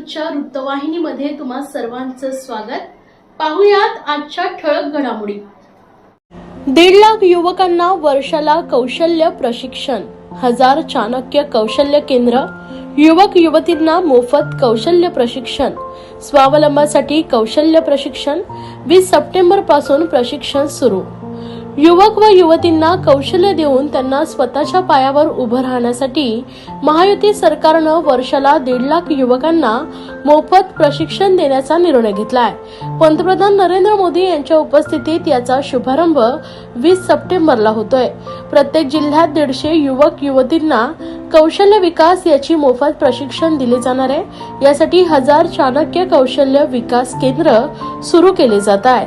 न्यूजच्या वृत्तवाहिनीमध्ये तुम्हा सर्वांचं स्वागत. पाहुयात आजच्या ठळक घडामोडी. दीड लाख युवकांना वर्षाला कौशल्य प्रशिक्षण. हजार चाणक्य कौशल्य केंद्र. युवक युवतींना मोफत कौशल्य प्रशिक्षण. स्वावलंबासाठी कौशल्य प्रशिक्षण. वीस सप्टेंबरपासून प्रशिक्षण सुरू. युवक व युवतींना कौशल्य देऊन त्यांना स्वतःच्या पायावर उभं राहण्यासाठी महायुती सरकारनं वर्षाला दीड लाख युवकांना मोफत प्रशिक्षण देण्याचा निर्णय घेतलाय. पंतप्रधान नरेंद्र मोदी यांच्या उपस्थितीत याचा शुभारंभ वीस सप्टेंबरला होतोय. प्रत्येक जिल्ह्यात दीडशे युवक युवतींना कौशल्य विकास याची मोफत प्रशिक्षण दिले जाणार आहे. यासाठी हजार चाणक्य कौशल्य विकास केंद्र सुरू केले जात आहेत.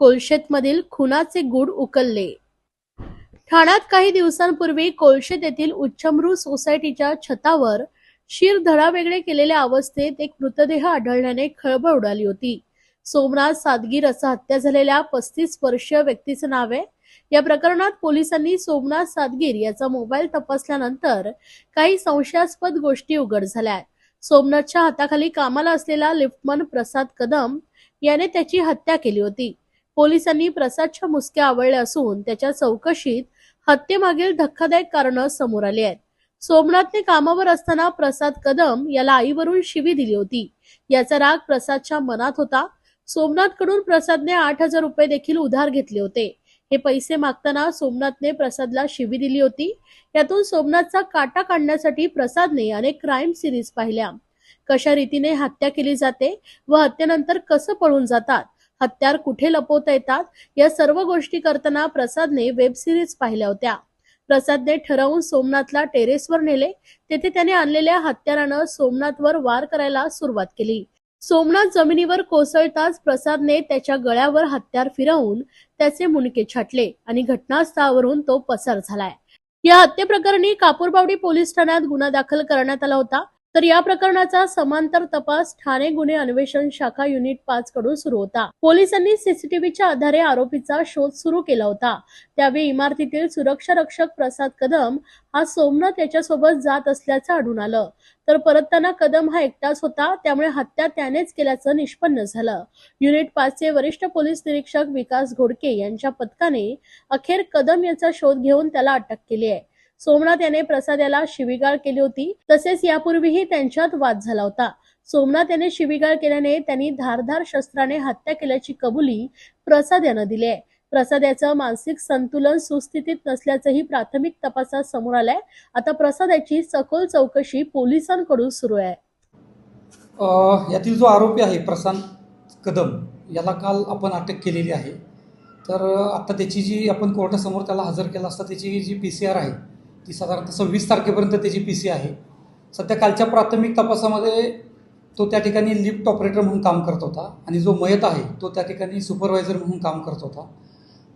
कोलशेतमधील खुनाचे गुड उकलले. ठाण्यात काही दिवसांपूर्वी कोलशेत येथील उच्चमरू सोसायटीच्या छतावर शिर धडावेगळे केलेल्या अवस्थेत एक मृतदेह आढळल्याने खळबळ उडाली होती. सोमनाथ सादगीर असं हत्या झालेल्या पस्तीस वर्षीय व्यक्तीचं नाव आहे. या प्रकरणात पोलिसांनी सोमनाथ सादगीर याचा मोबाईल तपासल्यानंतर काही संशयास्पद गोष्टी उघड झाल्या. सोमनाथच्या हाताखाली कामाला असलेला लिफ्टमन प्रसाद कदम याने त्याची हत्या केली होती. पोलिसांनी प्रसादच्या मुसक्या आवळल्या असून त्याच्या चौकशीत हत्येमागील धक्कादायक कारण समोर आली आहेत. सोमनाथने कामावर असताना प्रसाद कदम याला आईवरून शिवी दिली होती. याचा राग प्रसादच्या मनात होता. सोमनाथकडून प्रसादने आठ हजार रुपये देखील उधार घेतले होते. हे पैसे मागताना सोमनाथने प्रसादला शिवी दिली होती. यातून सोमनाथचा काटा काढण्यासाठी प्रसादने अनेक क्राईम सिरीज पाहिल्या. कशा रीतीने हत्या केली जाते व हत्येनंतर कसं पळून जातात? हत्यार कुठे लपवता येतात? या सर्व गोष्टी करताना प्रसादने वेब सिरीज पाहिल्या होत्या. प्रसादने ठरवून सोमनाथला टेरेसवर नेले. तेथे त्याने आणलेल्या हत्यारानं सोमनाथवर वार करायला सुरुवात केली. सोमनाथ जमिनीवर कोसळताच प्रसादने त्याच्या गळ्यावर हत्यार फिरवून त्याचे मुंडके छाटले आणि घटनास्थळावरून तो पसार झालाय. या हत्येप्रकरणी कापूरबावडी पोलीस ठाण्यात गुन्हा दाखल करण्यात आला होता. तर या प्रकरणाचा समांतर तपास ठाणे गुन्हे अन्वेषण शाखा युनिट पाच कडून सुरू होता. पोलिसांनी सीसीटीव्हीच्या आधारे आरोपीचा शोध सुरू केला होता. त्यावेळी इमारतीतील सुरक्षा रक्षक प्रसाद कदम हा सोमनाथ याच्यासोबत जात असल्याचं आढळून आलं. तर परतताना कदम हा एकटाच होता त्यामुळे हत्या त्यानेच केल्याचं निष्पन्न झालं. युनिट पाचचे वरिष्ठ पोलीस निरीक्षक विकास घोडके यांच्या पथकाने अखेर कदम याचा शोध घेऊन त्याला अटक केली आहे. सोमनाथ याने प्रसाद याला शिवीगाळ केली होती. तसेच यापूर्वीही त्यांच्यात वाद झाला होता. सोमनाथ याने शिवीगाळ केल्याने त्यांनी धारधार शस्त्राने हत्या केल्याची कबुली प्रसाद यानं दिली आहे. प्रसाद याचं मानसिक संतुलन सुस्थितीत नसल्याचंही प्राथमिक तपासात समोर आलंय. आता प्रसाद याची सखोल चौकशी पोलिसांकडून सुरू आहे. यातील जो आरोपी आहे प्रशांत कदम याला काल आपण अटक केलेली आहे. तर आता त्याची जी आपण कोर्टासमोर त्याला हजर केला असता त्याची जी पी सी आर आहे ती साधारणतः सव्वीस तारखेपर्यंत त्याची पी सी आहे. सध्या कालच्या प्राथमिक तपासामध्ये तो त्या ठिकाणी लिफ्ट ऑपरेटर म्हणून काम करत होता आणि जो मयत आहे तो त्या ठिकाणी सुपरवायझर म्हणून काम करत होता.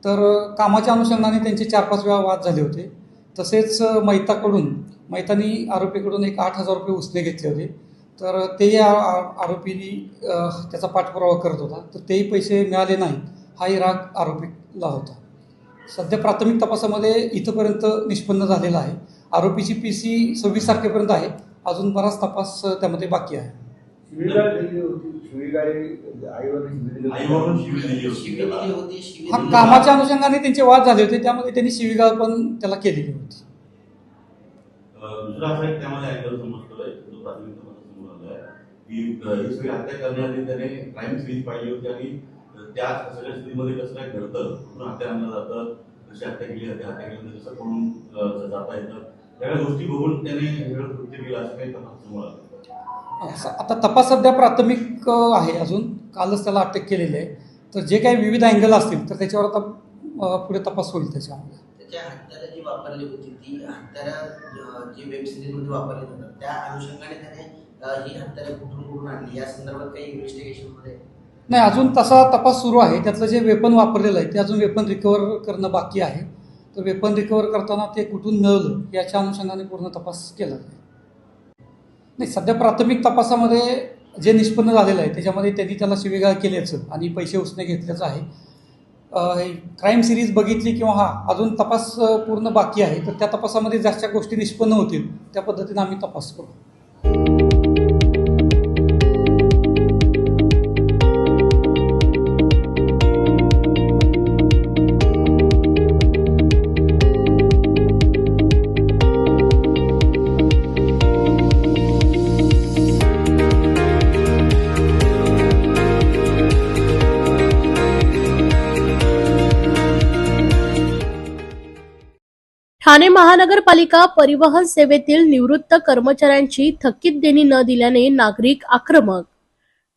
तर कामाच्या अनुषंगाने त्यांचे चार पाच वेळा वाद झाले होते. तसेच मैताकडून मैतानी आरोपीकडून एक आठ हजार रुपये उसने घेतले होते. तर तेही आरोपीनी त्याचा पाठपुरावा करत होता. तर तेही पैसे मिळाले नाही हाही राग आरोपीला होता. सध्या प्राथमिक तपासामध्ये इथंपर्यंत निष्पन्न झालेला आहे. आरोपीची पी सी सव्वीस तारखेपर्यंत आहे. अजून बराच तपास त्यामध्ये बाकी आहे. हा कामाच्या अनुषंगाने त्यांचे वाद झाले होते. त्यामध्ये त्यांनी शिवीगाळ पण त्याला केलेली होती. त्यामध्ये ही होती त्या सगळ्या स्थितीमध्ये कसं काय घडतं? कुठून हत्या आणलं जातं? कशी हत्या केली जाते? हत्या केल्यानंतर कसं पळून अं, जाता येतं? सगळ्या गोष्टी बघून त्याने हे सगळं कृत्य केलं असं काही तपास समोर आलं असं. आता तपास सध्या प्राथमिक आहे अजून. कालच त्याला अटक केलेली आहे. तर जे काही विविध अँगल असतील तर त्याच्यावर आता पुढे तपास होईल त्याच्यामध्ये. त्याच्या हत्यारा जी वापरली होती ती हत्यारा जी वेब सिरीजमध्ये वापरली जातात त्या अनुषंगाने त्याने ही हत्यारा कुठून कुठून आणली? या संदर्भात काही इन्व्हेस्टिगेशनमध्ये नाही अजून तसा तपास सुरू आहे. त्यातलं जे वेपन वापरलेलं आहे ते अजून वेपन रिकवर करणं बाकी आहे. तर वेपन रिकवर करताना ते कुठून मिळवलं याच्या अनुषंगाने पूर्ण तपास केला नाही सध्या प्राथमिक तपासामध्ये जे निष्पन्न झालेलं आहे त्याच्यामध्ये त्यांनी त्याला शिवेगाळ केल्याचं आणि पैसे उसने घेतल्याचं आहे. क्राईम सिरीज बघितली किंवा हा अजून तपास पूर्ण बाकी आहे तर त्या तपासामध्ये ज्या गोष्टी निष्पन्न होतील त्या पद्धतीनं आम्ही तपास करू. ठाणे महानगरपालिका परिवहन सेवेतील निवृत्त कर्मचाऱ्यांची थकीत देणी न दिल्याने नागरिक आक्रमक.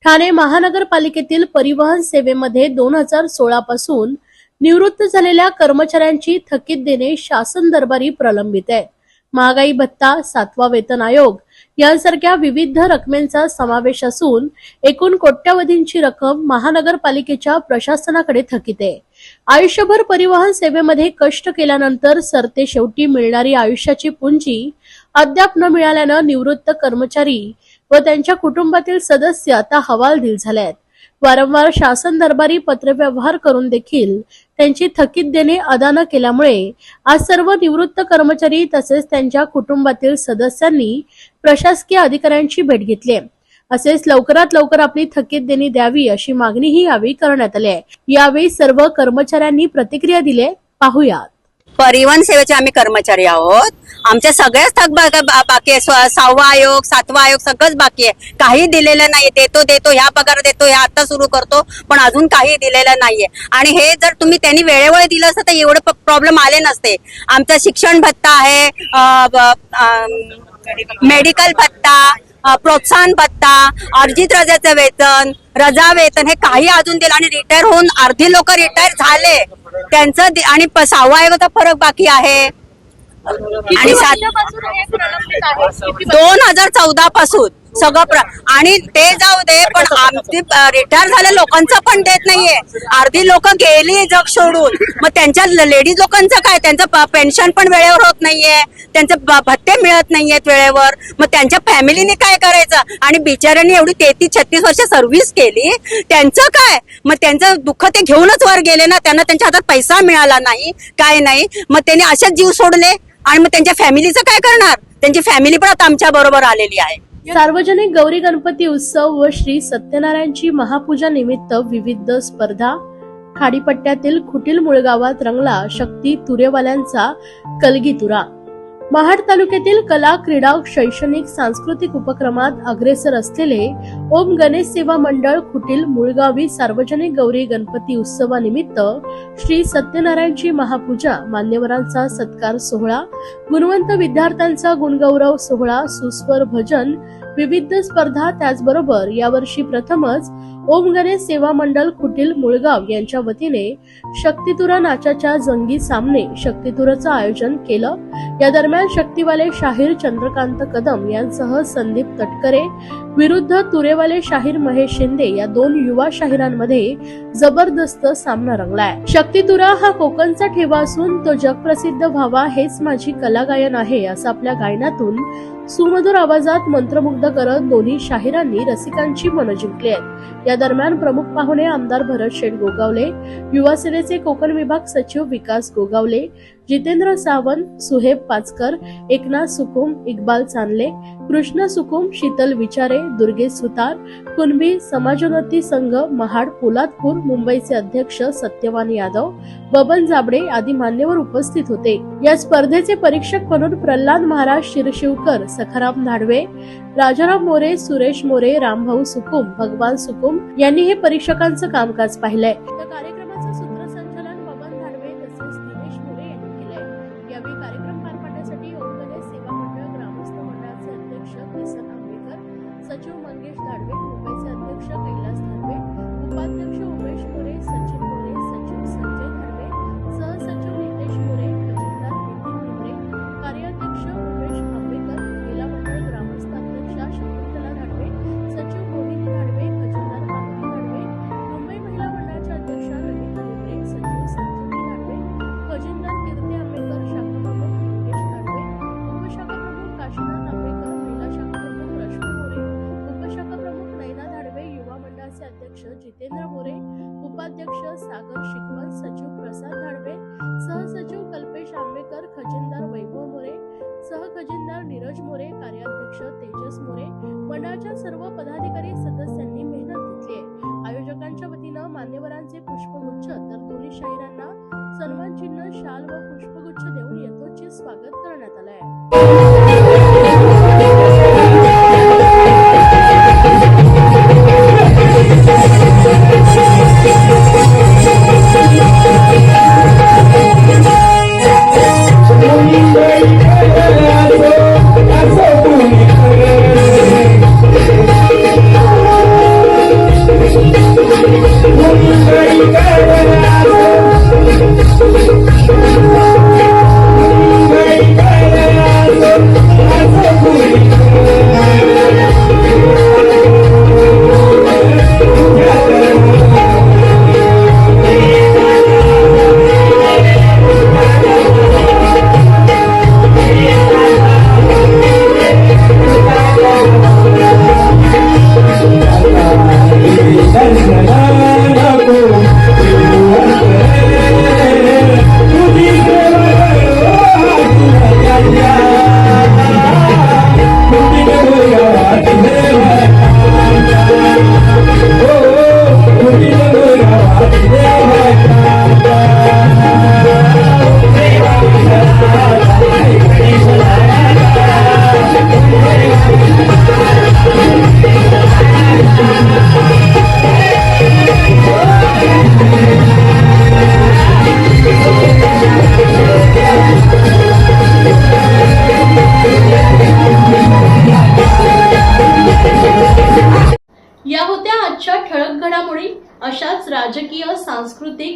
ठाणे महानगरपालिकेतील परिवहन सेवेमध्ये दोन हजार सोळा पासून निवृत्त झालेल्या कर्मचाऱ्यांची थकीत देणे शासन दरबारी प्रलंबित आहे. महागाई भत्ता सातवा वेतन आयोग यांसारख्या विविध रकमेचा समावेश असून एकूण कोट्यावधींची रक्कम महानगरपालिकेच्या प्रशासनाकडे थकीत आहे. आयुष्यभर परिवहन सेवेमध्ये कष्ट केल्यानंतर सरते शेवटी मिळणारी आयुष्याची पुंजी अद्याप न मिळाल्यानं निवृत्त कर्मचारी व त्यांच्या कुटुंबातील सदस्य आता हवालदिल झाले आहेत वारंवार शासन दरबारी पत्रव्यवहार करून देखील त्यांची थकीत देणे अदा न केल्यामुळे आज सर्व निवृत्त कर्मचारी तसेच त्यांच्या कुटुंबातील सदस्यांनी प्रशासकीय अधिकाऱ्यांची भेट घेतली आहे. असेच लवकरात लवकर आपली थकीत देणी द्यावी अशी मागणीही यावेळी करण्यात आली आहे. यावेळी सर्व कर्मचाऱ्यांनी प्रतिक्रिया दिली पाहूयात. परिवहन सेवेचे आम्ही कर्मचारी आहोत. आमच्या सगळ्याच थक बाकी आहे. सहावा आयोग सातवा आयोग सगळंच बाकी आहे. काही दिलेलं नाही. देतो देतो ह्या पगार देतो ह्या आता सुरू करतो पण अजून काही दिलेलं नाहीये. आणि हे जर तुम्ही त्यांनी वेळेवर दिलं असतं तर एवढे प्रॉब्लेम आले नसते. आमचा शिक्षण भत्ता आहे मेडिकल भत्ता प्रोत्साहन भत्ता अर्जित रजेचं वेतन रजा वेतन हे काही अजून दिलं आणि रिटायर होऊन अर्धी लोक रिटायर झाले. त्यांचं आणि सहावा फरक बाकी आहे. आणि सात दोन हजार चौदा पासून सगळं आणि ते जाऊ दे पण आमची रिटायर झाल्या लोकांचं पण देत नाहीये. अर्धी लोक गेली जग सोडून. मग त्यांच्या लेडीज लोकांचं काय? त्यांचं पेन्शन पण वेळेवर होत नाहीये. त्यांचे भत्ते मिळत नाहीयेत वेळेवर. मग त्यांच्या फॅमिलीने काय करायचं? आणि बिचाऱ्यांनी एवढी तेहतीस छत्तीस वर्ष सर्व्हिस केली. त्यांचं काय? मग त्यांचं दुःख ते घेऊनच वर गेले ना. त्यांना त्यांच्या हातात पैसा मिळाला नाही. काय नाही. मग त्यांनी असेच जीव सोडले. आणि मग त्यांच्या फॅमिलीचं काय करणार? त्यांची फॅमिली पण आता आमच्या बरोबर आलेली आहे. सार्वजनिक गौरी गणपती उत्सव व श्री सत्यनारायणची महापूजा निमित्त विविध स्पर्धा. खाडीपट्ट्यातील खुटील मुळगावात रंगला शक्ती तुरेवाल्यांचा कलगीतुरा. महाड तालुक्यातील कला क्रीडा शैक्षणिक सांस्कृतिक उपक्रमात अग्रेसर असलेले ओम गणेश सेवा मंडळ खुटील मुळगावी सार्वजनिक गौरी गणपती उत्सवानिमित्त श्री सत्यनारायणची महापूजा मान्यवरांचा सत्कार सोहळा गुणवंत विद्यार्थ्यांचा गुणगौरव सोहळा सुस्वर भजन विविध स्पर्धा त्याचबरोबर यावर्षी प्रथमच ओम गणेश सेवा मंडळ खुटील मुळगाव यांच्या वतीने शक्तितुरा नाचाच्या जंगी सामने शक्तितुराचं आयोजन केलं. या दरम्यान शक्तीवाले शाहीर चंद्रकांत कदम यांसह संदीप तटकरे विरुद्ध तुरेवाले शाहीर महेश शिंदे या दोन युवा शाहिरांमध्ये जबरदस्त सामना रंगलाय. शक्तितुरा हा कोकणचा ठेवा असून तो जगप्रसिद्ध व्हावा हेच माझी कलागायन आहे असं आपल्या गायनातून सुमधुर आवाजात मंत्रमुग्ध करत दोन्ही शाहिरांनी रसिकांची मनं जिंकली आहेत. या दरम्यान प्रमुख पाहुणे आमदार भरत शेठ गोगावले युवा सेनेचे कोकण विभाग सचिव विकास गोगावले जितेंद्र सावंत सुहेब पाचकर एकनाथ सुकुम इक्बाल चांदले कृष्ण सुकुम शीतल विचारे दुर्गेश सुतार कुणबी समाजोन्नती संघ महाड पोलादपूर मुंबईचे अध्यक्ष सत्यवान यादव बबन जाबडे आदी मान्यवर उपस्थित होते. या स्पर्धेचे परीक्षक म्हणून प्रल्हाद महाराज शिरशिवकर सखाराम धाडवे राजाराम मोरे सुरेश मोरे रामभाऊ सुकुम भगवान सुकुम यांनी हे परीक्षकांचं कामकाज पाहिलंय.